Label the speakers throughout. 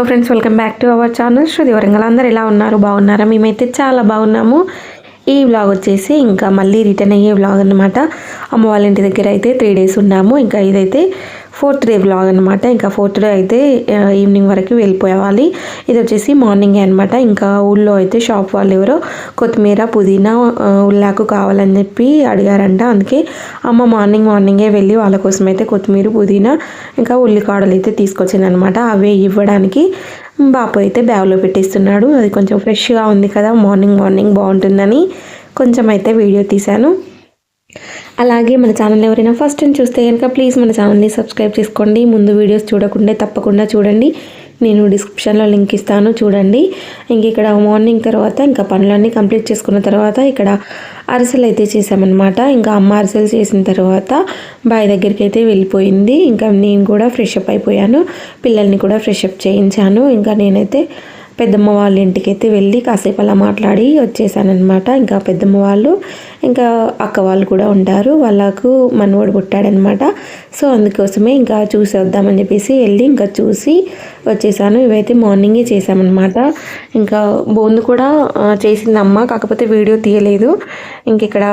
Speaker 1: Hello friends welcome back to our channel. Shruti Warangal. అందరు ఎలా ఉన్నారు? బాగున్నారా? మేమైతే చాలా బాగున్నాము. ఈ వ్లాగ్ వచ్చేసి ఇంకా మళ్ళీ రిటర్న్ అయ్యే వ్లాగ్ అనమాట అమ్మ వాళ్ళ ఇంటి దగ్గర అయితే త్రీ డేస్ ఉన్నాము. ఇంకా ఇదైతే ఫోర్త్ డే బ్లాగ్ అనమాట ఇంకా ఫోర్త్ డే అయితే ఈవినింగ్ వరకు వెళ్ళిపోవాలి. ఇది వచ్చేసి మార్నింగే అనమాట ఇంకా ఊళ్ళో అయితే షాప్ వాళ్ళు ఎవరో కొత్తిమీర పుదీనా ఉల్లాకు కావాలని చెప్పి అడిగారంట. అందుకే అమ్మ మార్నింగ్ మార్నింగే వెళ్ళి వాళ్ళ కోసం అయితే కొత్తిమీర పుదీనా ఇంకా ఉల్లికాడలు అయితే తీసుకొచ్చిందనమాట అవే ఇవ్వడానికి బాపు అయితే బ్యాగ్లో పెట్టిస్తున్నాడు. అది కొంచెం ఫ్రెష్గా ఉంది కదా మార్నింగ్ మార్నింగ్ బాగుంటుందని కొంచెం అయితే వీడియో తీశాను. అలాగే మన ఛానల్ ఎవరైనా ఫస్ట్ టైం చూస్తే కనుక ప్లీజ్ మన ఛానల్ని సబ్స్క్రైబ్ చేసుకోండి. ముందు వీడియోస్ చూడకుండా తప్పకుండా చూడండి. నేను డిస్క్రిప్షన్లో లింక్ ఇస్తాను చూడండి. ఇంక ఇక్కడ మార్నింగ్ తర్వాత ఇంకా పనులన్నీ కంప్లీట్ చేసుకున్న తర్వాత ఇక్కడ అరిసెలు అయితే చేసామన్నమాట ఇంకా అమ్మ అరిసెలు చేసిన తర్వాత బాయ్ దగ్గరికి అయితే వెళ్ళిపోయింది. ఇంకా నేను కూడా ఫ్రెష్ అప్ అయిపోయాను. పిల్లల్ని కూడా ఫ్రెష్ అప్ చేయించాను. ఇంకా నేనైతే పెద్దమ్మ వాళ్ళ ఇంటికి అయితే వెళ్ళి కాసేపు అలా మాట్లాడి వచ్చేసానమాట ఇంకా పెద్దమ్మ వాళ్ళు ఇంకా అక్క వాళ్ళు కూడా ఉంటారు. వాళ్ళకు మనవడు పుట్టాడనమాట సో అందుకోసమే ఇంకా చూసి వద్దామని చెప్పేసి వెళ్ళి ఇంకా చూసి వచ్చేసాను. ఇవైతే మార్నింగే చేసామన్నమాట ఇంకా బోందు కూడా చేసింది అమ్మ. కాకపోతే వీడియో తీయలేదు. ఇంక ఇక్కడ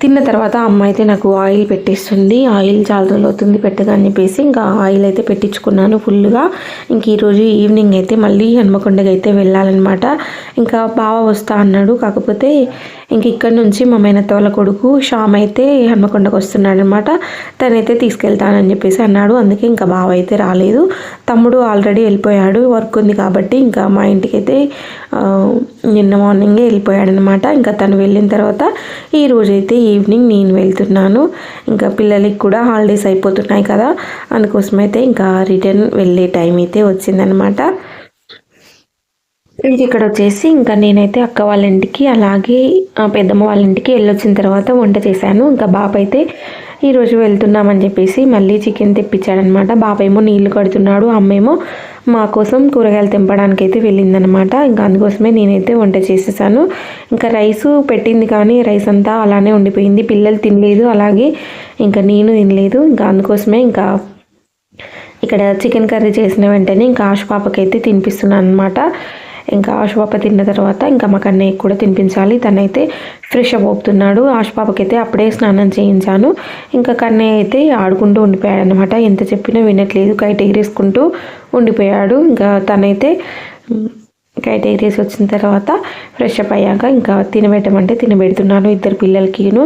Speaker 1: తిన్న తర్వాత అమ్మ అయితే నాకు ఆయిల్ పెట్టేస్తుంది. ఆయిల్ చాలా రోజులు అవుతుంది పెట్టగా అని చెప్పేసి ఇంకా ఆయిల్ అయితే పెట్టించుకున్నాను ఫుల్గా. ఇంక ఈరోజు ఈవినింగ్ అయితే మళ్ళీ హన్మకొండకి అయితే వెళ్ళాలన్నమాట. ఇంకా బావ వస్తా అన్నాడు. కాకపోతే ఇంక ఇక్కడ నుంచి మా మేనత్తవాళ్ళ కొడుకు శ్యామ్ అయితే హన్మకొండకు వస్తున్నాడు అనమాట తనైతే తీసుకెళ్తానని చెప్పేసి అన్నాడు. అందుకే ఇంకా బావ అయితే రాలేదు. తమ్ముడు ఆల్రెడీ వెళ్ళిపోయాడు. వర్క్ ఉంది కాబట్టి ఇంకా మా ఇంటికి అయితే నిన్న మార్నింగే వెళ్ళిపోయాడు అనమాట ఇంకా తను వెళ్ళిన తర్వాత ఈ రోజైతే ఈవినింగ్ నేను వెళ్తున్నాను. ఇంకా పిల్లలకి కూడా హాలిడేస్ అయిపోతున్నాయి కదా. అందుకోసమైతే ఇంకా రిటర్న్ వెళ్ళే టైం అయితే వచ్చిందనమాట. ఇక్కడ వచ్చేసి ఇంకా నేనైతే అక్క వాళ్ళ ఇంటికి అలాగే పెద్దమ్మ వాళ్ళ ఇంటికి వెళ్ళొచ్చిన తర్వాత వంట చేశాను. ఇంకా బాబు అయితే ఈరోజు వెళ్తున్నామని చెప్పేసి మళ్ళీ చికెన్ తెప్పించాడనమాట. బాబేమో నీళ్ళు కడుతున్నాడు అమ్మేమో మా కోసం కూరగాయలు తెంపడానికి అయితే వెళ్ళిందనమాట. ఇంకా అందుకోసమే నేనైతే వంట చేసేసాను. ఇంకా రైస్ పెట్టింది కానీ రైస్ అంతా అలానే ఉండిపోయింది. పిల్లలు తినలేదు అలాగే ఇంకా నేను తినలేదు. ఇంకా అందుకోసమే ఇంకా ఇక్కడ చికెన్ కర్రీ చేసిన వెంటనే ఇంకా ఆశ పాపకైతే తినిపిస్తున్నాను అనమాట ఇంకా ఆశుపాప తిన్న తర్వాత ఇంకా మా కన్నయ్య కూడా తినిపించాలి. తనైతే ఫ్రెష్ అప్ అవుతున్నాడు. ఆశ అయితే అప్పుడే స్నానం చేయించాను. ఇంకా కన్నయ్య అయితే ఆడుకుంటూ ఉండిపోయాడు అనమాట ఎంత చెప్పినా వినట్లేదు. కైట్ ఎగిరేసుకుంటూ ఉండిపోయాడు. ఇంకా తనైతే కైట్ ఎగిరేసి వచ్చిన తర్వాత ఫ్రెష్ అప్ అయ్యాక ఇంకా తినబెట్టమంటే తినబెడుతున్నాను ఇద్దరు పిల్లలకిను.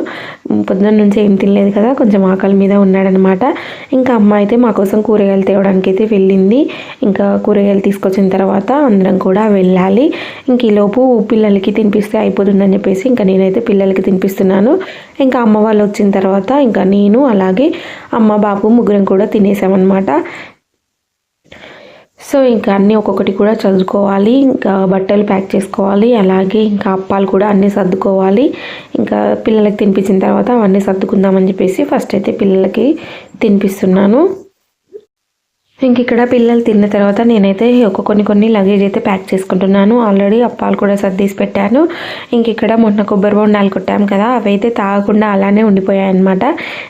Speaker 1: పొద్దున్న నుంచి ఏం తినలేదు కదా కొంచెం ఆకలి మీద ఉన్నాడనమాట. ఇంకా అమ్మ అయితే మా కోసం కూరగాయలు తేవడానికి అయితే వెళ్ళింది. ఇంకా కూరగాయలు తీసుకొచ్చిన తర్వాత అందరం కూడా వెళ్ళాలి. ఇంక ఈలోపు పిల్లలకి తినిపిస్తే అయిపోతుందని చెప్పేసి ఇంకా నేనైతే పిల్లలకి తినిపిస్తున్నాను. ఇంకా అమ్మ వాళ్ళు వచ్చిన తర్వాత ఇంకా నేను అలాగే అమ్మ బాబు ముగ్గురం కూడా తినేసామన్నమాట. సో ఇంకా అన్నీ ఒక్కొక్కటి కూడా చదువుకోవాలి ఇంకా బట్టలు ప్యాక్ చేసుకోవాలి అలాగే ఇంకా అప్పాలు కూడా అన్నీ సర్దుకోవాలి. ఇంకా పిల్లలకి తినిపించిన తర్వాత అవన్నీ సర్దుకుందామని చెప్పేసి ఫస్ట్ అయితే పిల్లలకి తినిపిస్తున్నాను. ఇంక ఇక్కడ పిల్లలు తిన్న తర్వాత నేనైతే ఒక కొన్ని కొన్ని లగేజ్ అయితే ప్యాక్ చేసుకుంటున్నాను. ఆల్రెడీ అప్పాలు కూడా సర్దీసి పెట్టాను. ఇంక ఇక్కడ మొన్న కొబ్బరి బొండాలు కొట్టాం కదా అవైతే తాగకుండా అలానే ఉండిపోయాయి అనమాట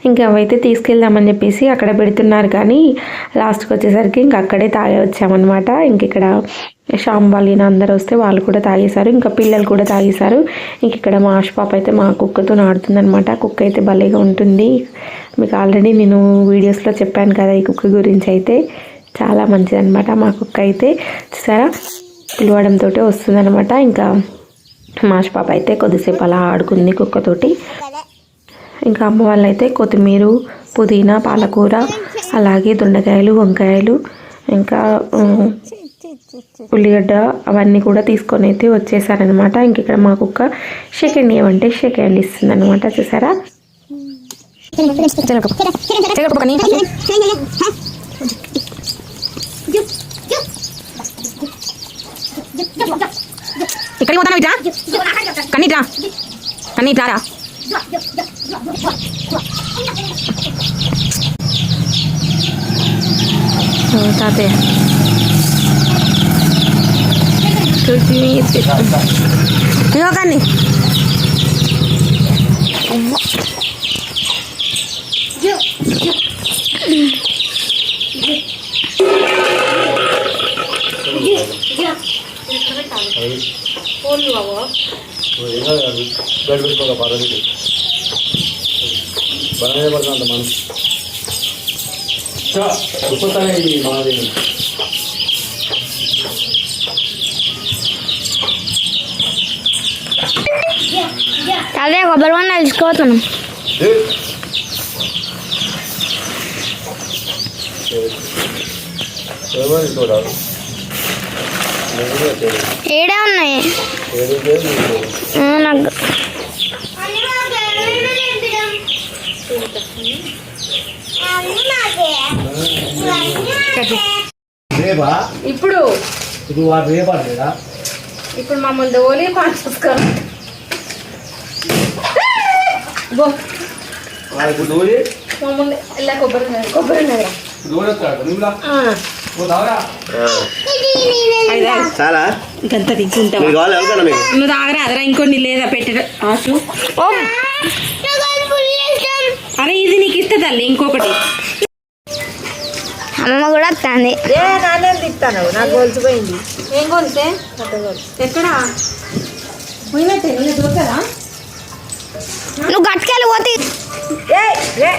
Speaker 1: ఇంకా అవైతే తీసుకెళ్దామని చెప్పేసి అక్కడ పెడుతున్నారు కానీ లాస్ట్కి వచ్చేసరికి ఇంక అక్కడే తాగే వచ్చామన్నమాట ఇంక ఇక్కడ షామ్ వాళ్ళని అందరూ వస్తే వాళ్ళు కూడా తాగేశారు ఇంకా పిల్లలు కూడా తాగేశారు. ఇంక ఇక్కడ మా పాప అయితే మా కుక్కతో ఆడుతుందనమాట కుక్క అయితే భలేగా ఉంటుంది. మీకు ఆల్రెడీ నేను వీడియోస్లో చెప్పాను కదా ఈ కుక్క గురించి అయితే. చాలా మంచిదనమాట మా కుక్క అయితే. చూసారా? పిలవడంతో వస్తుందనమాట ఇంకా మాష్ పాప అయితే కొద్దిసేపు అలా ఆడుకుంది కుక్కతోటి. ఇంకా అమ్మ వాళ్ళైతే కొత్తిమీర పుదీనా పాలకూర అలాగే దొండకాయలు వంకాయలు ఇంకా ఉల్లిగడ్డ అవన్నీ కూడా తీసుకొని అయితే వచ్చేసారనమాట ఇంక ఇక్కడ మా కుక్క సెకండ్ ఏమంటే సెకండ్ ఇస్తుంది అనమాట చూసారా?
Speaker 2: ఇక్కడికి పోతాను కన్నీ కన్నీ
Speaker 1: తాతయ్య.
Speaker 3: చూసి ఇవ్వకండి బెడ్ పర్వాలేదు బాగానే పడుతుంది మనం ఉపతనే ఇది మాది
Speaker 4: అదే కొబ్బరి బొండ తీసుకోతున్నాం
Speaker 3: చూడాలి
Speaker 4: ఏడే ఉన్నాయి? నాకు
Speaker 5: ఇప్పుడు
Speaker 3: ఇప్పుడు
Speaker 5: మమ్మల్ని దోలి పాలు చూసుకోవాలి బో
Speaker 3: వాడికి దూరి
Speaker 5: మమ్మల్ని ఇలా కొబ్బరి ఉన్నది, కొబ్బరి ఉన్నదిరా.
Speaker 3: దూరి వస్తాడు నువ్వులా
Speaker 5: ఆ.
Speaker 3: పోతావరా
Speaker 5: అది తాగు.
Speaker 3: చాలా?
Speaker 5: ఇంకంత నువ్వు తాగరా? అదరా ఇంకొన్ని లేదా పెట్ట ఆశు
Speaker 4: ఓ.
Speaker 5: అరే ఇది నీకు ఇస్తా తల్లి ఇంకొకటి.
Speaker 4: అమ్మమ్మ కూడా వస్తుంది.
Speaker 2: ఏ నాకు గొలిసిపోయింది.
Speaker 5: ఏం కొలితే ఎక్కడా? పోయినట్టే నేను దొరకదా?
Speaker 4: నువ్వు గట్టుకెళ్ళి పోతే
Speaker 2: ఏ ఏ.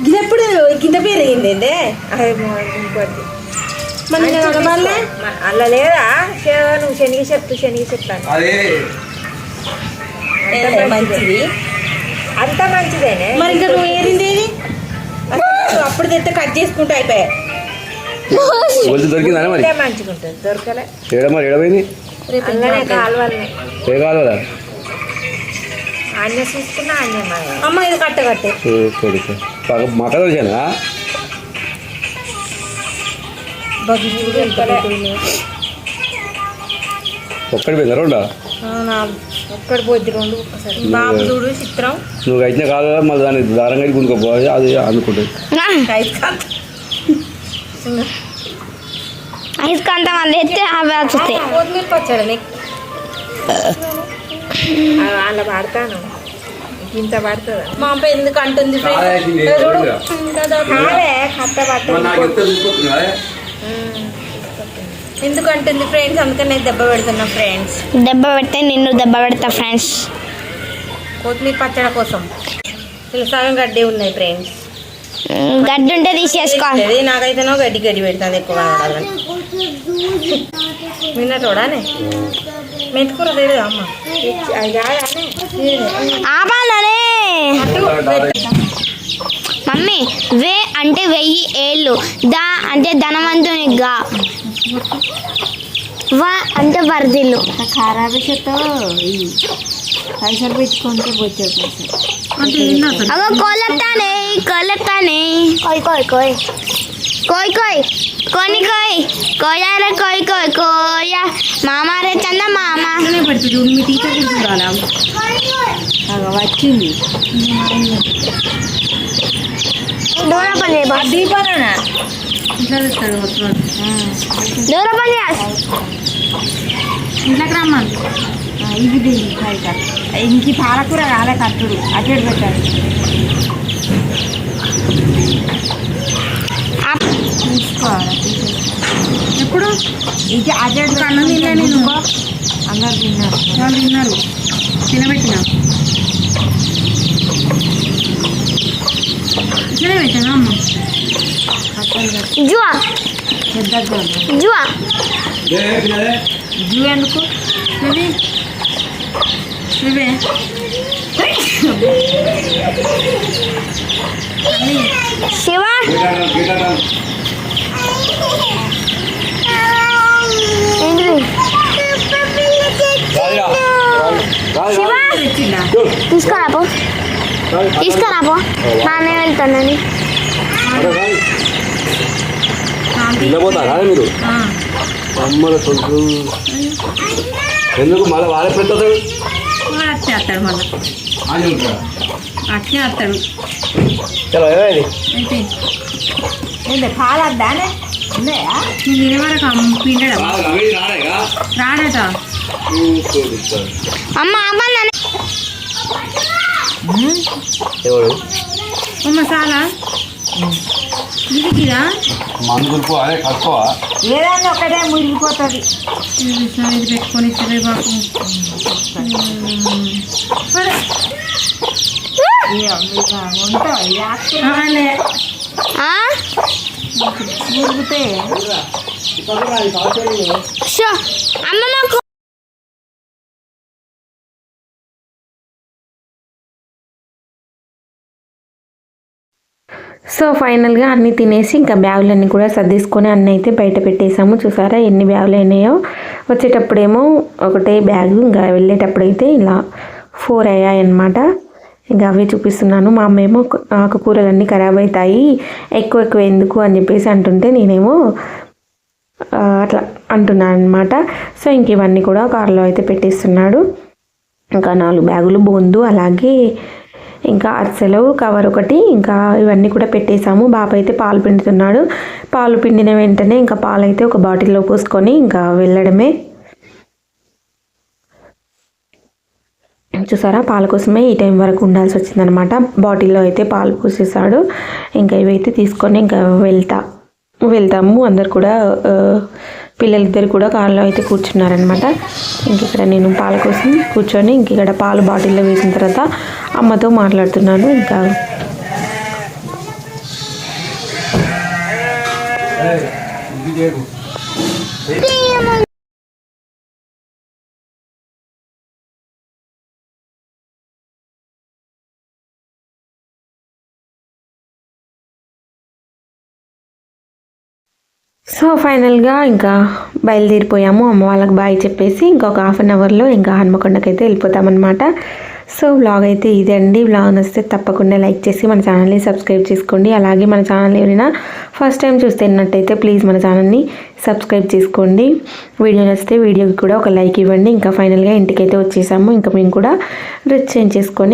Speaker 2: ఇది ఎప్పుడు కింద పెరిగింది ఏందే ఇంకోటి.
Speaker 5: మళ్ళీ నేను అనబాలే
Speaker 2: అలా లేదా? నువ్వు శనిగి చెప్తూ శనిగి చెప్తాను. మంచిది. అంత మంచిదేనే.
Speaker 5: మరి ఇంకా నువ్వు ఏరింది ఏది? అప్పుడు తెస్తే కట్ చేసుకుంటూ అయిపోయా
Speaker 3: దొరికిందా మరి?
Speaker 2: మంచిగా ఉంటుంది దొరకలే.
Speaker 3: ఏడమైంది? ఏ
Speaker 2: అన్న చూసుకున్నా అన్నే మా
Speaker 5: అమ్మ ఇది కట్ట కట్టే.
Speaker 3: మక్క దొరికానా ఒక్కడి. పోయిందా రెండా?
Speaker 2: ఒక్కడి పోద్ది రెండు ఒకసారి.
Speaker 5: బాబు చూడు చిత్రం.
Speaker 3: నువ్వు అయితే కాదు మళ్ళీ దాన్ని దారంగా గుండుకోపో అది అనుకుంటుంది
Speaker 4: ఐదుకంత మంది ఎత్తే అవి
Speaker 5: పచ్చడి
Speaker 2: అలా పడతాను ఇంత పడుతుందా
Speaker 5: మా అమ్మ ఎందుకు అంటుంది చూడు. కదా.
Speaker 2: కట్ట
Speaker 5: ఎందుకు అంటుంది ఫ్రెండ్స్? అందుకని నేను దెబ్బ పెడుతున్నా ఫ్రెండ్స్.
Speaker 4: దెబ్బ పెడితే నిన్ను దెబ్బ పెడతా ఫ్రెండ్స్.
Speaker 5: కొత్తిమీర పచ్చడి కోసం. ఇలా సగం గడ్డి ఉన్నాయి ఫ్రెండ్స్.
Speaker 4: గడ్డి ఉంటే తీసేసుకోవాలి
Speaker 5: నాకైతేనో గడ్డి గడ్డి పెడుతుంది ఎక్కువ కనబడాలని విన్నటోడానే అమ్మ
Speaker 4: ఆపాలనే మమ్మీ వే అంటే వెయ్యి ఏళ్ళు దా అంటే ధనవంతుని గా వా అంటే వరదిల్లు
Speaker 2: ఖరాబ్ చేతో పైసలు పెట్టుకుంటే
Speaker 4: అగో కోయ్ కోయ్ కోయ్ కోయ్ కోయ్ కోని కోయ్ కోయారే కోయ్ కోయ్ కోయ మామారే చంద మామ
Speaker 5: పెడుతుంది చూడు మీ టీచర్ చూడాలి
Speaker 2: అగ వచ్చింది. దీపాలనా
Speaker 5: ఇట్లా తెస్తాడు ఇంట్లోకి రమ్మని.
Speaker 2: ఇది పైగా ఇంక పాలకూర కాలే కట్టుడు. అటు పెట్టాడు. తీసుకోవాలి
Speaker 5: ఎప్పుడు?
Speaker 2: ఇది అదే
Speaker 5: అన్నం తినలే నేను.
Speaker 2: అందరు తిన్నారు
Speaker 5: వాళ్ళు తిన్నారు తినబెట్టిన ఇట్లనే పెట్టాను అమ్మ
Speaker 4: జువా
Speaker 2: పెద్దగా
Speaker 4: జువా
Speaker 2: జూ ఎందుకు
Speaker 5: ఇవి ఇవే
Speaker 4: శివ శివ!
Speaker 5: తెచ్చిందా
Speaker 4: తీసుకురా పో. తీసుకురా పో. నానే వెళ్తానని
Speaker 3: పోతారా మీరు. అమ్మల సొంతం ఎందుకు మళ్ళీ వాళ్ళే పెట్టదు
Speaker 5: వస్తాడు మళ్ళీ. అట్టే వస్తాడు
Speaker 3: చలో
Speaker 2: ఏంటి? పాలద్దానే ఉన్నాయా?
Speaker 5: నువ్వు తినే వరకు అమ్మ పిండడా.
Speaker 3: రాడేగా
Speaker 5: రాడట
Speaker 4: అమ్మ అమ్మ నాన్న
Speaker 3: ఎవరు?
Speaker 5: అమ్మ చాలా.
Speaker 2: ఇదికిరా
Speaker 3: మందులు అదే కట్టుకోవా
Speaker 2: ఏదన్నా ఒకటే మురిగిపోతుంది.
Speaker 5: ఇది పెట్టుకొని
Speaker 4: షో అమ్మ మాకు
Speaker 1: సో ఫైనల్గా అన్నీ తినేసి ఇంకా బ్యాగులన్నీ కూడా సర్దేసుకొని అన్నీ అయితే బయట పెట్టేసాము. చూసారా ఎన్ని బ్యాగులు అయినాయో? వచ్చేటప్పుడేమో ఒకటే బ్యాగు ఇంకా వెళ్ళేటప్పుడైతే ఇలా ఫోర్ అయ్యాయి అన్నమాట ఇంకా అవే చూపిస్తున్నాను. మా అమ్మేమో ఆకుకూరలన్నీ ఖరాబ్ అవుతాయి ఎక్కువ ఎక్కువ ఎందుకు అని చెప్పేసి అంటుంటే నేనేమో అట్లా అంటున్నాను అనమాట సో ఇంక ఇవన్నీ కూడా కారులో అయితే పెట్టేస్తున్నాడు. ఇంకా నాలుగు బ్యాగులు బొందు అలాగే ఇంకా అరిసెలు కవర్ ఒకటి ఇంకా ఇవన్నీ కూడా పెట్టేశాము. బాబు అయితే పాలు పిండుతున్నాడు. పాలు పిండిన వెంటనే ఇంకా పాలు అయితే ఒక బాటిల్లో పోసుకొని ఇంకా వెళ్ళడమే. చూసారా? పాల కోసమే ఈ టైం వరకు ఉండాల్సి వచ్చిందనమాట. బాటిల్లో అయితే పాలు పోసేసాడు ఇంకా ఇవైతే తీసుకొని ఇంకా వెళ్తా. వెళ్తాము. అందరు కూడా పిల్లలిద్దరు కూడా కారులో అయితే కూర్చున్నారనమాట ఇంక ఇక్కడ నేను పాల కోసం కూర్చొని ఇంక ఇక్కడ పాలు బాటిల్లో వేసిన తర్వాత అమ్మతో మాట్లాడుతున్నాను. ఇంకా సో ఫైనల్గా ఇంకా బయలుదేరిపోయాము. అమ్మ వాళ్ళకి బాయ్ చెప్పేసి ఇంకొక హాఫ్ అన్ అవర్లో ఇంకా హన్మకొండకి అయితే వెళ్ళిపోతామన్నమాట. సో వ్లాగ్ అయితే ఇదే అండి. వ్లాగ్ నచ్చితే తప్పకుండా లైక్ చేసి మన ఛానల్ని సబ్స్క్రైబ్ చేసుకోండి. అలాగే మన ఛానల్ ఎవరైనా ఫస్ట్ టైం చూస్తున్నట్టయితే ప్లీజ్ మన ఛానల్ని సబ్స్క్రైబ్ చేసుకోండి. వీడియో నచ్చితే వీడియోకి కూడా ఒక లైక్ ఇవ్వండి. ఇంకా ఫైనల్గా ఇంటికైతే వచ్చేసాము. ఇంకా మేము కూడా డ్రెస్ చేంజ్ చేసుకొని